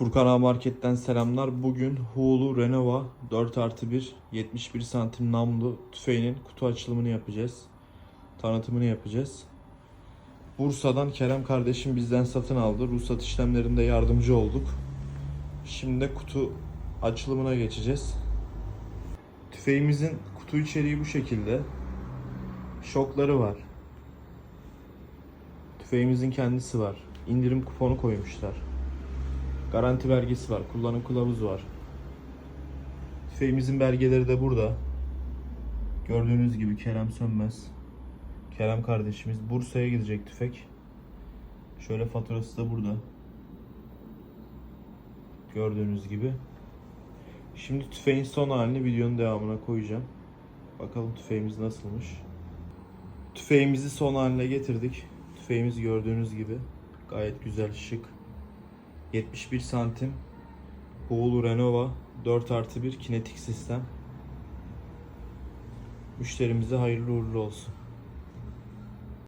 Furkan Ağa Market'ten selamlar. Bugün Hulu Renova 4 artı 1 71 santim namlu tüfeğinin kutu açılımını yapacağız. Tanıtımını yapacağız. Bursa'dan Kerem kardeşim bizden satın aldı. Ruhsat işlemlerinde yardımcı olduk. Şimdi de kutu açılımına geçeceğiz. Tüfeğimizin kutu içeriği bu şekilde. Şokları var. Tüfeğimizin kendisi var. İndirim kuponu koymuşlar. Garanti belgesi var. Kullanım kılavuzu var. Tüfeğimizin belgeleri de burada. Gördüğünüz gibi Kerem Sönmez. Kerem kardeşimiz Bursa'ya gidecek tüfek. Şöyle faturası da burada. Gördüğünüz gibi. Şimdi tüfeğin son halini videonun devamına koyacağım. Bakalım tüfeğimiz nasılmış. Tüfeğimizi son haline getirdik. Tüfeğimiz gördüğünüz gibi gayet güzel, şık. 71 santim Hulu Renova 4 artı 1 kinetik sistem. Müşterimize hayırlı uğurlu olsun.